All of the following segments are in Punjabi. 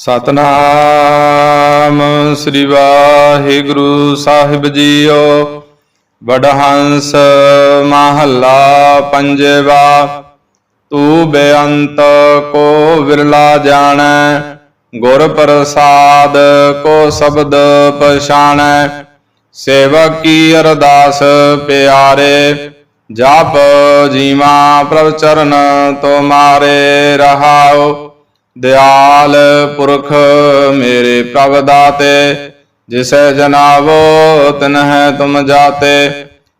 ਸਤਨਾਮ ਸ੍ਰੀ ਵਾਹਿਗੁਰੂ ਸਾਹਿਬ ਜੀਓ। ਵਡਹੰਸ ਮਹੱਲਾ ਪੰਜਵਾ, ਤੂੰ ਬੇਅੰਤ ਕੋ ਵਿਰਲਾ ਜਾਣੈ, ਗੁਰ ਪ੍ਰਸਾਦ ਕੋ ਸ਼ਬਦ ਪਛਾਣੈ। ਸੇਵਕ ਕੀ ਅਰਦਾਸ ਪਿਆਰੇ, ਜਪ ਜੀਵਾ ਪ੍ਰਭ ਚਰਨ ਤੁਮਾਰੇ ਰਹਾਉ। ਦਿਆਲ ਪੁਰਖ ਮੇਰੇ ਪ੍ਰਭ ਦਾਤੇ, ਜਿਸੈ ਜਨਾਵੋ ਤਨਹਿ ਤੁਮ ਜਾਤੇ,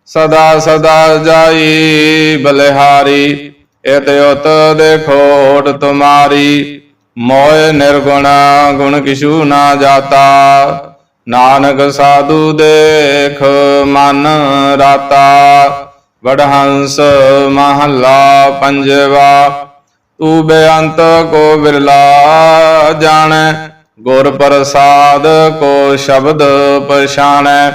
ਸਦਾ ਸਦਾ ਜਾਈ ਬਲਿਹਾਰੀ, ਇਤ ਉਤ ਦੇਖੋਟ ਤੁਮਾਰੀ ਮੋਇ ਨਿਰਗੁਣ ਗੁਣ ਕਿਛੂ ਨਾ ਜਾਤਾ, ਨਾਨਕ ਸਾਧੂ ਦੇਖ ਮਨ ਰਾਤਾ, ਵਡਹੰਸ ਮਹੱਲਾ ਪੰਜਵਾ ਤੂੰ ਬੇਅੰਤ ਕੋ ਬਿਰਲਾ ਜਾਣੈ, ਗੁਰ ਪ੍ਰਸਾਦ ਕੋ ਸ਼ਬਦ ਪਛਾਣੈ।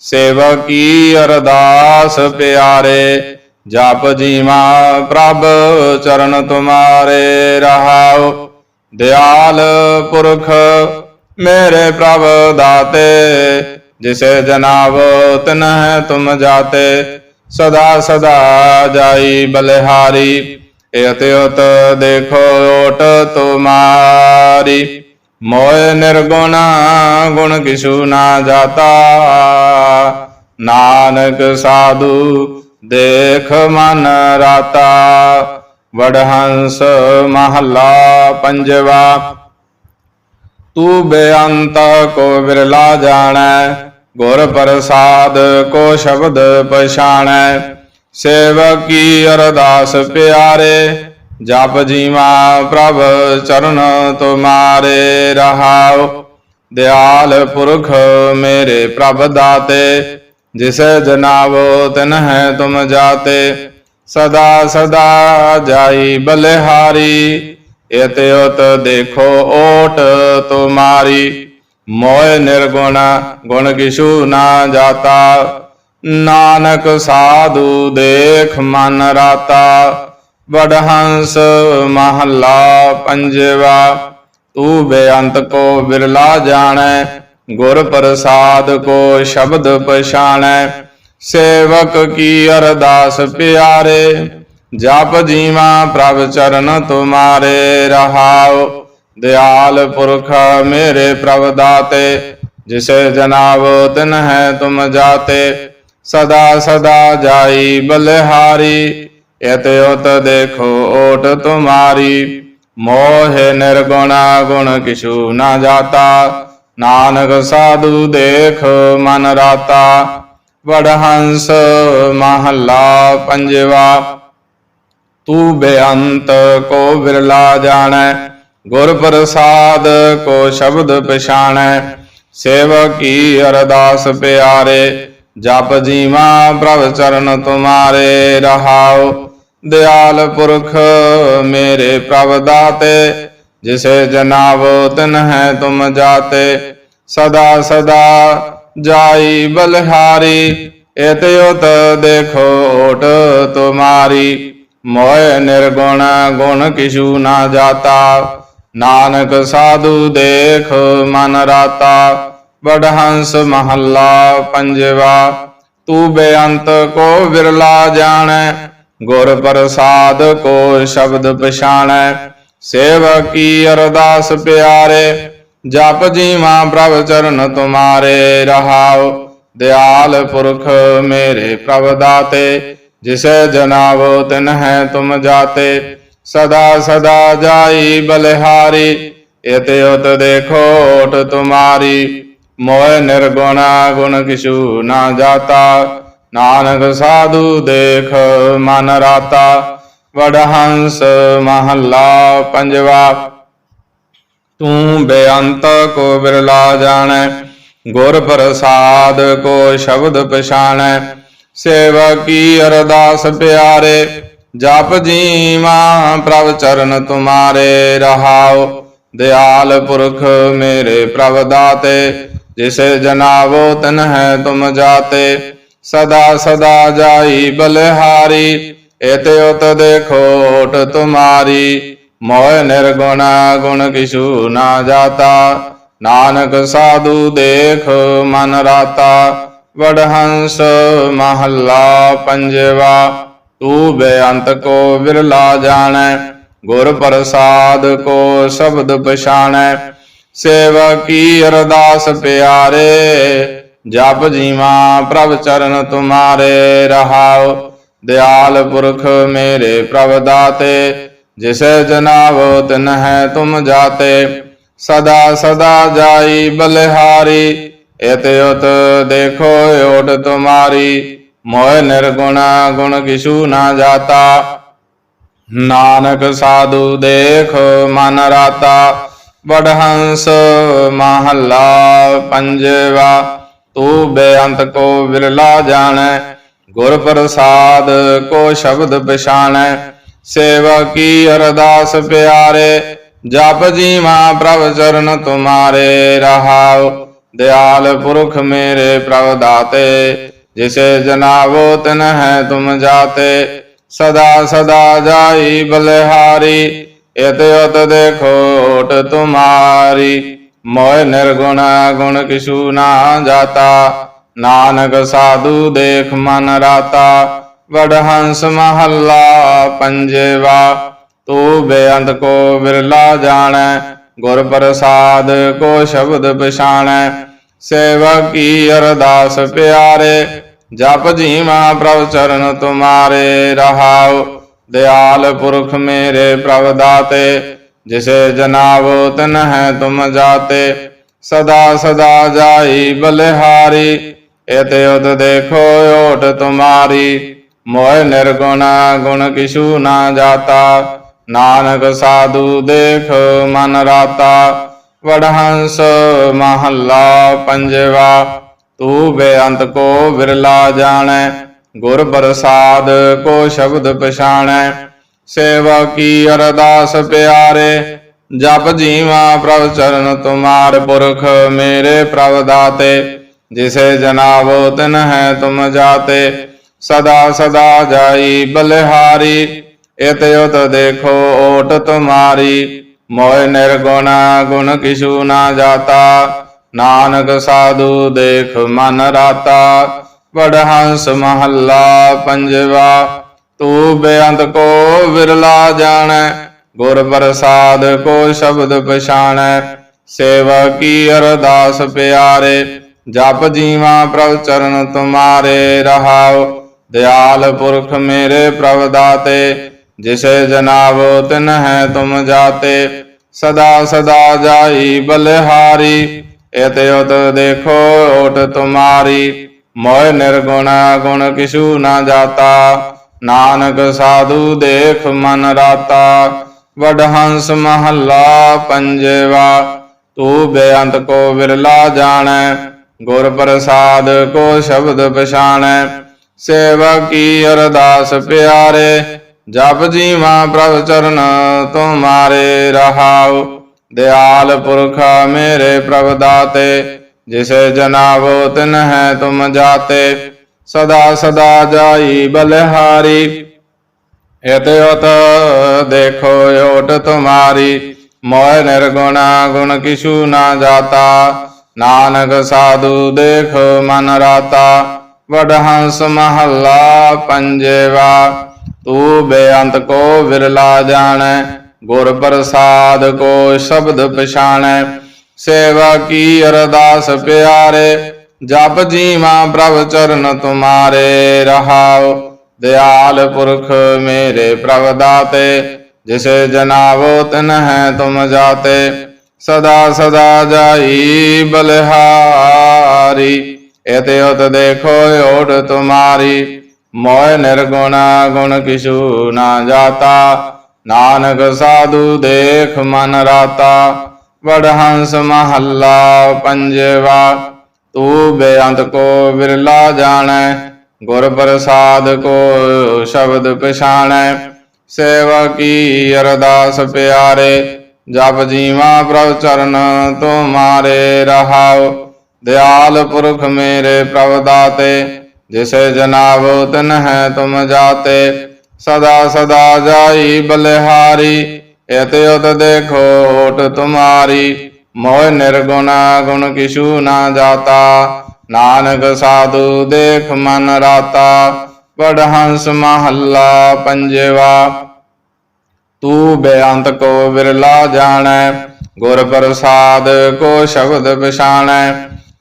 ਸੇਵਕ ਕੀ ਅਰਦਾਸ ਪਿਆਰੇ, ਜਪ ਜੀਵਾ ਪ੍ਰਭ ਚਰਨ ਤੁਮਾਰੇ ਰਹਾਉ। ਦਿਆਲ ਪੁਰਖ ਮੇਰੇ ਪ੍ਰਭ ਦਾਤੇ, ਜਿਸੇ ਜਨਾਬ ਤਨਹਿ ਤੁਮ ਜਾਤੇ, ਸਦਾ ਸਦਾ ਜਾਈ ਬਲਿਹਾਰੀ। ਇਤ ਦੇਖੋ ਓਟ ਤੁਮਾਰੀ। ਮੋਇ ਨਿਰਗੁਣ, ਗੁਣ ਕਿਛੂ ਨਾ ਜਾਤਾ। ਨਾਨਕ ਸਾਧੂ ਦੇਖ ਮਨ ਰਾਤਾ। ਵਡਹੰਸ ਮਹੱਲਾ ਪੰਜਵਾ। ਤੂੰ ਬੇਅੰਤ ਕੋ ਬਿਰਲਾ ਜਾਣੈ, ਗੁਰ ਪ੍ਰਸਾਦ ਕੋ ਸ਼ਬਦ ਪਛਾਣੈ। ਸੇਵਕ ਕੀ ਅਰਦਾਸ ਪਿਆਰੇ, ਜਪ ਜੀਵਾ ਪ੍ਰਭ ਚਰਨ ਤੁਮਾਰੇ ਰਹਾਉ। ਦਿਆਲ ਪੁਰਖ ਮੇਰੇ ਪ੍ਰਭ ਦਾਤੇ, ਜਿਸੈ ਜਨਾਵੋ ਤਿਨਹਿ ਤੁਮ ਜਾਤੇ। ਸਦਾ ਸਦਾ ਜਾਈ ਬਲਿਹਾਰੀ, ਇਤ ਉਤ ਦੇਖੋ ਓਟ ਤੁਮਾਰੀ। ਮੋਇ ਨਿਰਗੁਣ ਗੁਣ ਕਿਛੂ ਨਾ ਜਾਤਾ। ਨਾਨਕ ਸਾਧੂ ਦੇਖ ਮਨ ਰਾਤਾ ਵਡਹੰਸ ਮਹੱਲਾ ਪੰਜਵਾ, ਤੂੰ ਬੇਅੰਤ ਕੋ ਬਿਰਲਾ ਜਾਣੈ, ਗੁਰ ਪ੍ਰਸਾਦ ਕੋ ਸ਼ਬਦ ਪਛਾਣੈ, ਸੇਵਕ ਕੀ ਅਰਦਾਸ ਪਿਆਰੇ, ਜਪ ਜੀਵਾ ਪ੍ਰਭ ਚਰਨ ਤੁਮਾਰੇ, ਰਹਾਉ ਦਿਆਲ ਪੁਰਖ ਮੇਰੇ ਪ੍ਰਭ ਦਾਤੇ, ਜਿਸੇ ਜਨਾਵ ਤਿਨ ਹੈ ਤੁਮ ਜਾਤੇ ਸਦਾ ਸਦਾ ਜਾਈ ਬਲਿਹਾਰੀ, ਇਤ ਉਤ ਦੇਖੋ ਓਟ ਤੁਮਾਰੀ। ਮੋਹ ਨਿਰਗੁਣਾ ਗੁਣ ਕਿਛੂ ਨਾ ਜਾਤਾ, ਨਾਨਕ ਸਾਧੂ ਦੇਖ ਮਨ ਰਾਤਾ। ਵਡਹੰਸ ਮਹੱਲਾ ਪੰਜਵਾ, ਤੂੰ ਬੇਅੰਤ ਕੋ ਵਿਰਲਾ ਜਾਣੈ, ਗੁਰ ਪ੍ਰਸਾਦ ਕੋ ਸ਼ਬਦ ਪਛਾਣੈ। ਸੇਵਕ ਕੀ ਅਰਦਾਸ ਪਿਆਰੇ ਜਪ ਜੀਵਾ, ਪ੍ਰਭ ਚਰਨ ਤੁਮਾਰੇ ਰਹਾਉ। ਦਿਆਲ ਪੁਰਖ ਮੇਰੇ ਪ੍ਰਭ ਦਾਤੇ, ਜਿਸੇ ਜਨਾਵੋ ਤਿਨਹਿ ਤੁਮ ਜਾਤੇ। ਸਦਾ ਸਦਾ ਜਾਈ ਬਲਿਹਾਰੀ, ਇਤ ਉਤ ਦੇਖੋ ਓਟ ਤੁਮਾਰੀ। ਮੋਇ ਨਿਰਗੁਣ ਗੁਣ ਕਿਛੂ ਨਾ ਜਾਤਾ। ਨਾਨਕ ਸਾਧੂ ਦੇਖ ਮਨ ਰਾਤਾ। ਵਡਹੰਸ ਮਹੱਲਾ ਪੰਜਵਾ, ਤੂੰ ਬੇਅੰਤ ਕੋ ਵਿਰਲਾ ਜਾਣੈ, ਗੁਰ ਪ੍ਰਸਾਦ ਕੋ ਸ਼ਬਦ ਪਛਾਣੈ, ਸੇਵਕ ਕੀ ਅਰਦਾਸ ਪਿਆਰੇ, ਜਪ ਜੀਵਾ ਪ੍ਰਭ ਚਰਨ ਤੁਮਾਰੇ, ਰਹਾਉ, ਦਿਆਲ ਪੁਰਖ ਮੇਰੇ ਪ੍ਰਭ ਦਾਤੇ, ਜਿਸੇ ਜਨਾਵੋ ਤਿਨ ਹੈ ਤੁਮ ਜਾਤੇ, ਸਦਾ ਸਦਾ ਜਾਈ ਬਲਿਹਾਰੀ, ਇਤ ਉਤ ਦੇਖੋ ਓਟ ਤੁਮਾਰੀ ਮੋਇ ਨਿਰਗੁਣਾ ਗੁਣ ਕਿਛੂ ਨਾ ਜਾਤਾ। ਨਾਨਕ ਸਾਧੂ ਦੇਖ ਮਨ ਰਾਤਾ। ਵਡਹੰਸ ਮਹੱਲਾ ਪੰਜਵਾ। ਤੂੰ ਬੇਅੰਤ ਕੋ ਬਿਰਲਾ ਜਾਣੈ। ਗੁਰ ਪ੍ਰਸਾਦ ਕੋ ਸ਼ਬਦ ਪਛਾਣੈ। ਸੇਵਾ ਕੀ ਅਰਦਾਸ ਪਿਆਰੇ। ਜਪ ਜੀਵਾ ਪ੍ਰਭ ਚਰਨ ਤੁਮਾਰੇ ਰਹਾਓ ਦਿਆਲ ਪੁਰਖ ਮੇਰੇ ਪ੍ਰਭ ਦਾਤੇ, ਜਿਸੇ ਜਨਾਵੋ ਤਨ ਹੈ ਤੁਮ ਜਾਤੇ, ਸਦਾ ਸਦਾ ਜਾਈ ਬਲਿਹਾਰੀ, ਇਤ ਉਤ ਦੇਖੋ ਓਟ ਤੁਮਾਰੀ, ਮੋਹ ਨਿਰਗੁਣ ਗੁਣ ਕਿਛੂ ਨਾ ਜਾਤਾ, ਨਾਨਕ ਸਾਧੂ ਦੇਖ ਮਨ ਰਾਤਾ, ਵਡਹੰਸ ਮਹੱਲਾ ਪੰਜਵਾ, ਤੂੰ ਬੇਅੰਤ ਕੋ ਵਿਰਲਾ ਜਾਣੈ ਗੁਰ ਪ੍ਰਸਾਦ ਕੋ ਸ਼ਬਦ ਪਛਾਣੈ, ਸੇਵਾ ਕੀ ਅਰਦਾਸ ਪਿਆਰੇ, ਜਪ ਜੀਵਾ ਪ੍ਰਭ ਚਰਨ ਤੁਮਾਰੇ ਰਹਾਉ, ਦਿਆਲ ਪੁਰਖ ਮੇਰੇ ਪ੍ਰਭ ਦਾਤੇ, ਜਿਸੇ ਜਨਾਵੋ ਤਿਨ ਹੈ ਤੁਮ ਜਾਤੇ, ਸਦਾ ਸਦਾ ਜਾਈ ਬਲਿਹਾਰੀ, ਇਤ ਉਤ ਦੇਖੋ ਓਟ ਤੁਮਾਰੀ, ਮੋਹ ਨਿਰਗੁਣ ਗੁਣ ਕਿਛੂ ਨਾ ਜਾਤਾ ਨਾਨਕ ਸਾਧੂ ਦੇਖ ਮਨ ਰਾਤਾ, ਵਡਹੰਸ ਮਹੱਲਾ ਪੰਜਵਾ, ਤੂੰ ਬੇਅੰਤ ਕੋ ਵਿਰਲਾ ਜਾਣੈ ਗੁਰ ਪ੍ਰਸਾਦ ਕੋ ਸ਼ਬਦ ਪਛਾਣੈ, ਸੇਵਾ ਕੀ ਅਰਦਾਸ ਪਿਆਰੇ, ਜਪ ਜੀਵਾ ਪ੍ਰਭ ਚਰਨ ਤੁਮਾਰੇ, ਰਹਾਉ ਦਿਆਲ ਪੁਰਖ ਮੇਰੇ ਪ੍ਰਭ ਦਾਤੇ, ਜਿਸੇ ਜਨਾਵੋ ਤਿਨ ਹੈ ਤੁਮ ਜਾਤੇ ਸਦਾ ਸਦਾ ਜਾਈ ਬਲਿਹਾਰੀ, ਇਤ ਉਤ ਦੇਖੋ ਤੁਮਾਰੀ। ਮੋਹ ਨਿਰਗੁਣ ਗੁਣ ਕਿਛੂ ਨਾ ਜਾਤਾ, ਨਾਨਕ ਸਾਧੂ ਦੇਖ ਮਨ ਰਾਤਾ। ਵਡਹੰਸ ਮਹੱਲਾ ਪੰਜਵਾ, ਤੂੰ ਬੇਅੰਤ ਕੋ ਵਿਰਲਾ ਜਾਣੈ, ਗੁਰ ਪ੍ਰਸਾਦ ਕੋ ਸ਼ਬਦ ਪਛਾਣੈ। ਸੇਵਾ ਕੀ ਅਰਦਾਸ ਪਿਆਰੇ ਜਪ ਜੀ ਪ੍ਰਭ ਚਰਨ ਤੁਮਾਰੇ ਰਹਾਉ, ਦਿਆਲ ਪੁਰਖ ਮੇਰੇ ਪ੍ਰਭ ਦਾਤੇ, ਜਿਸੇ ਜਨਾਵੋ ਤਿਨ ਹੈ ਤੁਮ ਜਾਤੇ, ਸਦਾ ਸਦਾ ਜਾਈ ਬਲਿਹਾਰੀ, ਇਤ ਉਤ ਦੇਖੋ ਓਟ ਤੁਮਾਰੀ, ਮੋਹ ਨਿਰਗੁਣ ਗੁਣ ਕਿਛੂ ਨਾ ਜਾਤਾ, ਨਾਨਕ ਸਾਧੂ ਦੇਖ ਮਨ ਰਾਤਾ, ਵਡਹੰਸ ਮਹੱਲਾ ਪੰਜਵਾ। ਤੂੰ ਬੇਅੰਤ ਕੋ ਵਿਰਲਾ ਜਾਣੈ, ਗੁਰ ਪ੍ਰਸਾਦ ਕੋ ਸ਼ਬਦ ਪਛਾਣੈ। ਸੇਵਾ ਕੀ ਅਰਦਾਸ ਪਿਆਰੇ, ਜਪ ਜੀਵਾ ਪ੍ਰਭ ਚਰਨ ਤੁਮਾਰ ਪੁਰਖ ਮੇਰੇ ਪ੍ਰਭ ਦਾਤੇ। ਜਿਸੇ ਜਨਾਵੋ ਤਿਨ ਹੈ ਤੁਮ ਜਾਤੇ, ਸਦਾ ਸਦਾ ਜਾਈ ਬਲਿਹਾਰੀ। ਇਤ ਉਤ ਦੇਖੋ ਓਟ ਤੁਮਾਰੀ, ਮੋਹ ਨਿਰਗੁਣ ਗੁਣ ਕਿਛੂ ਨਾ ਜਾਤਾ। ਨਾਨਕ ਸਾਧੂ ਦੇਖ ਮਨ ਰਾਤਾ, ਵਡਹੰਸ ਮਹੱਲਾ ਪੰਜਵਾ, ਤੂੰ ਬੇਅੰਤ ਕੋ ਵਿਰਲਾ ਜਾਣੈ, ਗੁਰ ਪ੍ਰਸਾਦ ਕੋ ਸ਼ਬਦ ਪਛਾਣੈ ਸੇਵਾ ਕੀ ਅਰਦਾਸ ਪਿਆਰੇ, ਜਪ ਜੀਵਾ ਪ੍ਰਭ ਚਰਨ ਤੁਮਾਰੇ, ਰਹਾਉ, ਦਿਆਲ ਪੁਰਖ ਮੇਰੇ ਪ੍ਰਭ ਦਾਤੇ, ਜਿਸੇ ਜਨਾਵੋ ਤਿਨ ਹੈ ਤੁਮ ਜਾਤੇ, ਸਦਾ ਸਦਾ ਜਾਈ ਬਲਿਹਾਰੀ ਇਤ ਉਤ ਦੇਖੋ ਓਟ ਤੁਮਾਰੀ, ਮੋਹ ਨਿਰਗੁਣ ਗੁਣ ਕਿਛੂ ਨਾ ਜਾਤਾ। ਨਾਨਕ ਸਾਧੂ ਦੇਖ ਮਨ ਰਾਤਾ, ਵਡਹੰਸ ਮਹੱਲਾ ਪੰਜਵਾ। ਤੂੰ ਬੇਅੰਤ ਕੋ ਵਿਰਲਾ ਜਾਣੈ, ਗੁਰ ਪ੍ਰਸਾਦ ਕੋ ਸ਼ਬਦ ਪਛਾਣੈ। ਸੇਵਾ ਕੀ ਅਰਦਾਸ ਪਿਆਰੇ, ਜਪ ਜੀਵਾ ਪ੍ਰਭ ਚਰਨ ਤੁਮਾਰੇ ਰਹਾਉ। ਦਿਆਲ ਪੁਰਖ ਮੇਰੇ ਪ੍ਰਭ ਦਾਤੇ, ਜਿਸੇ ਜਨਾਵੋ ਤਿਨ ਹੈ ਤੁਮ ਜਾਤੇ, ਸਦਾ ਸਦਾ ਜਾਈ ਬਲਿਹਾਰੀ। ਇਤ ਉਤ ਦੇਖੋ ਓਟ ਤੁਮਾਰੀ, ਮੋਹ ਨਿਰਗੁਣ ਗੁਣ ਕਿਛੂ ਨਾ ਜਾਤਾ। ਨਾਨਕ ਸਾਧੂ ਦੇਖ ਮਨ ਰਾਤਾ ਵਡਹੰਸ ਮਹੱਲਾ ਪੰਜਵਾ। ਤੂੰ ਬੇਅੰਤ ਕੋ ਵਿਰਲਾ ਜਾਣੈ ਗੁਰ ਪ੍ਰਸਾਦ ਕੋ ਸ਼ਬਦ ਪਛਾਣੈ, ਸੇਵਾ ਕੀ ਅਰਦਾਸ ਪਿਆਰੇ, ਜਪ ਜੀਵਾ ਪ੍ਰਭ ਚਰਨ ਤੁਮਾਰੇ, ਰਹਾਉ ਦਿਆਲ ਪੁਰਖ ਮੇਰੇ ਪ੍ਰਭ ਦਾਤੇ, ਜਿਸੇ ਜਨਾਵੋ ਤਿਨ ਤੁਮ ਜਾਤੇ, ਸਦਾ ਸਦਾ ਜਾਈ ਬਲਿਹਾਰੀ, ਇਤ ਉਤ ਦੇਖੋ ਓਟ ਤੁਮਾਰੀ, ਮੋਹ ਨਿਰਗੁਣ ਗੁਣ ਕਿਛੂ ਨਾ ਜਾਤਾ ਨਾਨਕ ਸਾਧੂ ਦੇਖ ਮਨ ਰਾਤਾ, ਵਡਹੰਸ ਮਹੱਲਾ ਪੰਜਵਾ, ਤੂੰ ਬੇਅੰਤ ਕੋ ਵਿਰਲਾ ਜਾਣੈ, ਗੁਰ ਪ੍ਰਸਾਦ ਕੋ ਸ਼ਬਦ ਪਛਾਣੈ, ਸੇਵਾ ਕੀ ਅਰਦਾਸ ਪਿਆਰੇ, ਜਪ ਜੀਵਾ ਪ੍ਰਭ ਚਰਨ ਤੁਮਾਰੇ ਰਹਾਉ, ਦਿਆਲ ਪੁਰਖ ਮੇਰੇ ਪ੍ਰਭ ਦਾਤੇ, ਜਿਸੇ ਜਨਾਵੋ ਤਿਨ ਹੈ ਤੁਮ ਜਾਤੇ ਸਦਾ ਸਦਾ ਜਾਈ ਬਲਿਹਾਰੀ, ਇਤ ਉਤ ਦੇਖੋ ਓਟ ਤੁਮਾਰੀ। ਮੋਹ ਨਿਰਗੁਣ ਗੁਣ ਕਿਛੂ ਨਾ ਜਾਤਾ, ਨਾਨਕ ਸਾਧੂ ਦੇਖ ਮਨ ਰਾਤਾ। ਵਡ ਹੰਸ ਮਹੱਲਾ ਪੰਜਵਾ, ਤੂੰ ਬੇਅੰਤ ਕੋ ਵਿਰਲਾ ਜਾਣੈ, ਗੁਰ ਪ੍ਰਸਾਦ ਕੋ ਸ਼ਬਦ ਪਛਾਣੈ।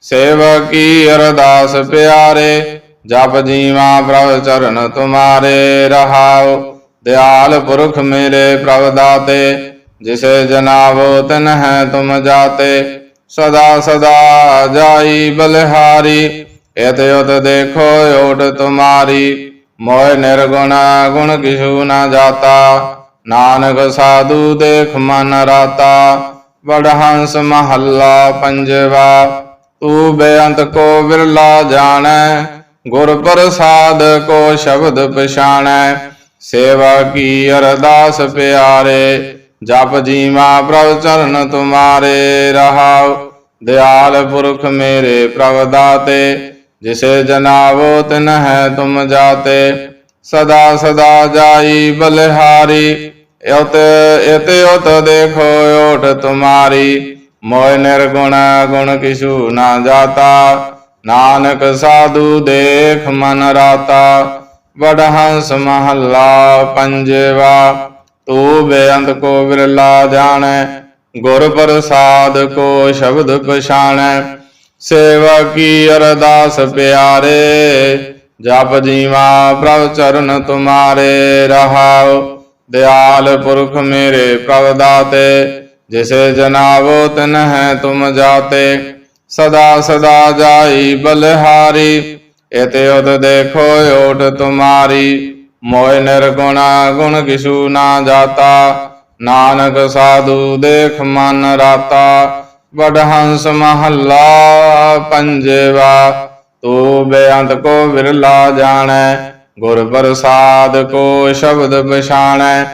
ਸੇਵਕੀ ਅਰਦਾਸ ਪਿਆਰੇ ਜਪ ਜੀਵਾ ਪ੍ਰਭ ਚਰਨ ਤੁਮਾਰੇ ਰਹਾਉ, ਦਿਆਲ ਪੁਰਖ ਮੇਰੇ ਪ੍ਰਭ ਦਾਤੇ, ਜਿਸੇ ਜਨਾਵੋ ਤਿਨ ਹੈ ਤੁਮ ਜਾਤੇ, ਸਦਾ ਸਦਾ ਜਾਈ ਬਲਿਹਾਰੀ, ਇਤ ਉਤ ਦੇਖੋ ਓਟ ਤੁਮਾਰੀ, ਮੋਹ ਨਿਰਗੁਣ ਗੁਣ ਕਿਛੂ ਨਾ ਜਾਤਾ, ਨਾਨਕ ਸਾਧੂ ਦੇਖ ਮਨ ਰਾਤਾ ਵਡ ਹੰਸ ਮਹੱਲਾ ਪੰਜਵਾ, ਤੂੰ ਬੇਅੰਤ ਕੋ ਵਿਰਲਾ ਜਾਣੈ ਗੁਰ ਪ੍ਰਸਾਦ ਕੋ ਸ਼ਬਦ ਪਛਾਣੈ, ਸੇਵਾ ਕੀ ਅਰਦਾਸ ਪਿਆਰੇ, ਜਪ ਜੀਵਾ ਪ੍ਰਭ ਚਰਨ ਤੁਮਾਰੇ, ਰਹਾਉ, ਦਿਆਲ ਪੁਰਖ ਮੇਰੇ ਪ੍ਰਭ ਦਾਤੇ, ਜਿਸੇ ਜਨਾਵੋ ਤਿਨ ਹੈ ਤੁਮ ਜਾਤੇ, ਸਦਾ ਸਦਾ ਜਾਈ ਬਲਿਹਾਰੀ ਇਤ ਇਤ ਉਤ ਦੇਖੋ ਓਟ ਤੁਮਾਰੀ, ਮੋਹ ਨਿਰਗੁਣ ਗੁਣ ਕਿਛੂ ਨਾ ਜਾਤਾ ਨਾਨਕ ਸਾਧੂ ਦੇਖ ਮਨ ਰਾਤਾ, ਵਡ ਹੰਸ ਮਹੱਲਾ ਪੰਜਵਾ, ਤੂੰ ਬੇਅੰਤ ਕੋ ਵਿਰਲਾ ਜਾਣੈ, ਗੁਰ ਪ੍ਰਸਾਦ ਕੋ ਸ਼ਬਦ ਪਛਾਣੈ, ਸੇਵਾ ਕੀ ਅਰਦਾਸ ਪਿਆਰੇ, ਜਪ ਜੀਵਾ ਪ੍ਰਭ ਚਰਨ ਤੁਮਾਰੇ, ਰਹਾਉ ਦਿਆਲ ਪੁਰਖ ਮੇਰੇ ਪ੍ਰਭ ਦਾਤੇ, ਜਿਸੇ ਜਨਾਵੋ ਤਿਨ ਹੈ ਤੁਮ ਜਾਤੇ ਸਦਾ ਸਦਾ ਜਾਈ ਬਲਹਾਰੀ, ਇਤੇ ਉਤ ਦੇਖੋ ਓਟ ਤੁਮਾਰੀ। ਮੋਹ ਨਿਰਗੁਣ ਗੁਣ ਕਿਛੂ ਨਾ ਜਾਤਾ, ਨਾਨਕ ਸਾਧੂ ਦੇਖ ਮਨ ਰਾਤਾ। ਵਡ ਹੰਸ ਮਹੱਲਾ ਪੰਜਵਾ, ਤੂੰ ਬੇਅੰਤ ਕੋ ਵਿਰਲਾ ਜਾਣੈ, ਗੁਰ ਪ੍ਰਸਾਦ ਕੋ ਸ਼ਬਦ ਪਛਾਣੈ।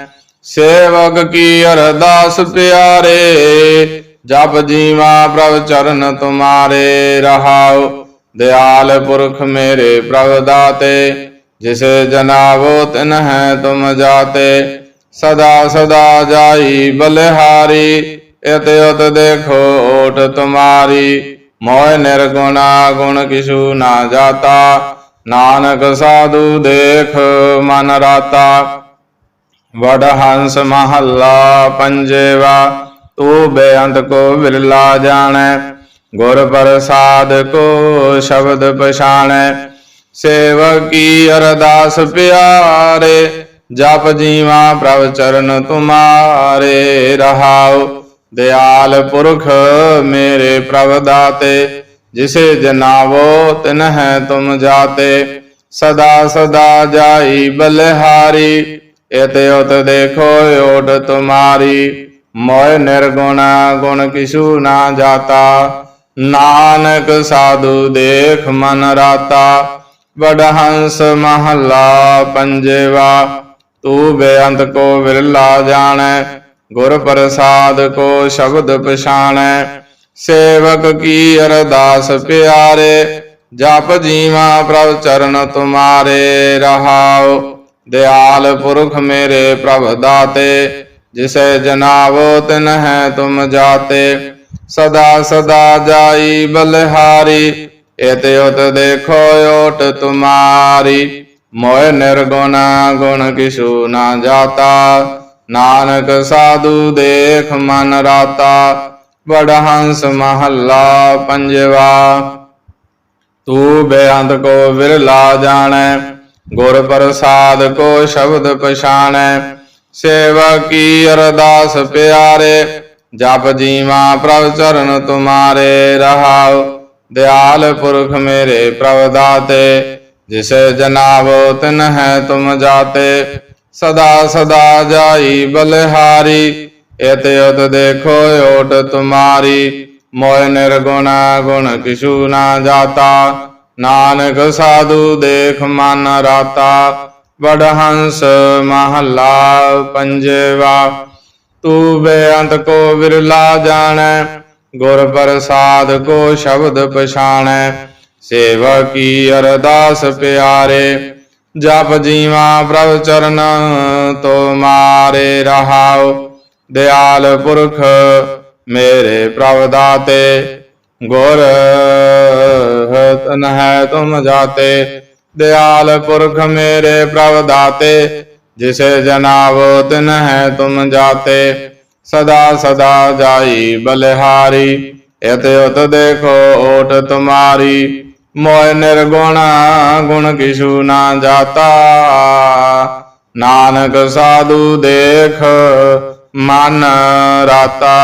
ਸੇਵਕ ਕੀ ਅਰਦਾਸ ਪਿਆਰੇ ਜਪ ਜੀਵਾ ਪ੍ਰਭ ਚਰਨ ਤੁਮਾਰੇ, ਰਹਾਉ। ਦਿਆਲ ਪੁਰਖ ਮੇਰੇ ਪ੍ਰਭ ਦਾਤੇ, ਜਿਸੇ ਜਨਾਵੋ ਤਿਨ ਹੈ ਤੁਮ ਜਾਤੇ। ਸਦਾ ਸਦਾ ਜਾਈ ਬਲਿਹਾਰੀ, ਇਤ ਉਤ ਦੇਖੋ ਓਟ ਤੁਮਾਰੀ। ਮੋਹ ਨਿਰਗੁਣਾ ਗੁਣ ਕਿਛੂ ਨਾ ਜਾਤਾ। ਨਾਨਕ ਸਾਧੂ ਦੇਖ ਮਨ ਰਾਤਾ। ਵਡ ਹੰਸ ਮਹੱਲਾ ਪੰਜਵਾ। ਤੂੰ ਬੇਅੰਤ ਕੋ ਵਿਰਲਾ ਜਾਣੈ, ਗੁਰ ਪ੍ਰਸਾਦ ਕੋ ਸ਼ਬਦ ਪਛਾਣੈ। ਸੇਵਕੀ ਅਰਦਾਸ ਪਿਆਰੇ, ਜਪ ਜੀਵਾ ਪ੍ਰਭ ਚਰਨ ਤੁਮਾਰੇ, ਰਹਾਉ ਦਿਆਲ ਪੁਰਖ ਮੇਰੇ ਪ੍ਰਭ ਦਾਤੇ, ਜਿਸੇ ਜਨਾਵੋ ਤਿਨ ਹੈ ਤੁਮ ਜਾਤੇ। ਸਦਾ ਸਦਾ ਜਾਈ ਬਲਿਹਾਰੀ, ਇਤ ਉਤ ਦੇਖੋ ਓਟ ਤੁਮਾਰੀ। ਮੋਇ ਨਿਰਗੁਣ ਗੁਣ ਕਿਛੂ ਨਾ ਜਾਤਾ। ਨਾਨਕ ਸਾਧੂ ਦੇਖ ਮਨ ਰਾਤਾ। ਵਡ ਹੰਸ ਪੰਜਵਾ। ਤੂੰ ਬੇਅੰਤ ਕੋ ਵਿਰਲਾ ਜਾਣੈ, ਗੁਰ ਪ੍ਰਸਾਦ ਕੋ ਸ਼ਬਦ ਪਛਾਣੈ। ਸੇਵਕ ਕੀ ਅਰਦਾਸ ਪਿਆਰੇ, ਜਪ ਜੀਵਾ ਪ੍ਰਭ ਚਰਨ ਤੁਮਾਰੇ। ਰਹਾਉ, ਦਿਆਲ ਪੁਰਖ ਮੇਰੇ ਪ੍ਰਭ ਦਾਤੇ। ਜਿਸੇ ਜਨਾਵੋ ਤਿਨ ਹੈ ਤੁਮ ਜਾਤੇ, ਸਦਾ ਸਦਾ ਜਾਈ ਬਲਿਹਾਰੀ, ਇਤ ਉਤ ਦੇਖੋ ਓਟ ਤੁਮਾਰੀ। ਮੋਹ ਨਿਰਗੁਣ ਗੁਣ ਕਿਛੂ ਨਾ ਜਾਤਾ, ਨਾਨਕ ਸਾਧੂ ਦੇਖ ਮਨ ਰਾਤਾ ਵਡ ਹੰਸ ਮਹੱਲਾ ਪੰਜਵਾ। ਤੂੰ ਬੇਅੰਤ ਕੋ ਵਿਰਲਾ ਜਾਣੈ, ਗੁਰ ਪ੍ਰਸਾਦ ਕੋ ਸ਼ਬਦ ਪਛਾਣੈ ਸੇਵਾ ਕੀ ਅਰਦਾਸ ਪਿਆਰੇ, ਜਪ ਜੀਵਾ ਪ੍ਰਭ ਚਰਨ ਤੁਮਾਰੇ, ਰਹਾਉ, ਦਿਆਲ ਪੁਰਖ ਮੇਰੇ ਪ੍ਰਭ ਦਾਤੇ, ਜਿਸੇ ਜਨਾਵੋ ਤਿਨ ਹੈ ਤੁਮ ਜਾਤੇ, ਸਦਾ ਸਦਾ ਜਾਈ ਬਲਿਹਾਰੀ, ਇਤ ਉਤ ਦੇਖੋ ਓਟ ਤੁਮਾਰੀ, ਮੋਹ ਨਿਰਗੁਣ ਗੁਣ ਕਿਛੂ ਨਾ ਜਾਤਾ, ਨਾਨਕ ਸਾਧੂ ਦੇਖ ਮਨ ਰਾਤਾ ਵਡ ਹੰਸ ਮਹੱਲਾ ਪੰਜਵਾ, ਤੂੰ ਬੇਅੰਤ ਕੋ ਵਿਰਲਾ ਜਾਣੈ, ਗੁਰ ਪ੍ਰਸਾਦ ਕੋ ਸ਼ਬਦ ਪਛਾਣੈ, ਸੇਵਾ ਕੀ ਅਰਦਾਸ ਪਿਆਰੇ, ਜਪ ਜੀਵਾ ਪ੍ਰਭ ਚਰਨ ਤੋ ਮਾਰੇ ਰਹਾਉ, ਦਿਆਲ ਪੁਰਖ ਮੇਰੇ ਪ੍ਰਭ ਦਾਤੇ, ਗੁਰ ਤਨ ਹੈ ਤੁਮ ਜਾਤੇ ਦਿਆਲ ਪੁਰਖ ਮੇਰੇ ਪ੍ਰਭ ਦਾਤੇ, ਜਿਸੇ ਜਨਾਵੋ ਤਿਨ ਹੈ ਤੁਮ ਜਾਤੇ, ਸਦਾ ਸਦਾ ਜਾਈ ਬਲਿਹਾਰੀ, ਇਤ ਉਤ ਦੇਖੋ ਓਟ ਤੁਮਾਰੀ ਮੋਇ ਨਿਰਗੁਣ ਗੁਣ ਕਿਛੂ ਨਾ ਜਾਤਾ। ਨਾਨਕ ਸਾਧੂ ਦੇਖ ਮਨ ਰਾਤਾ।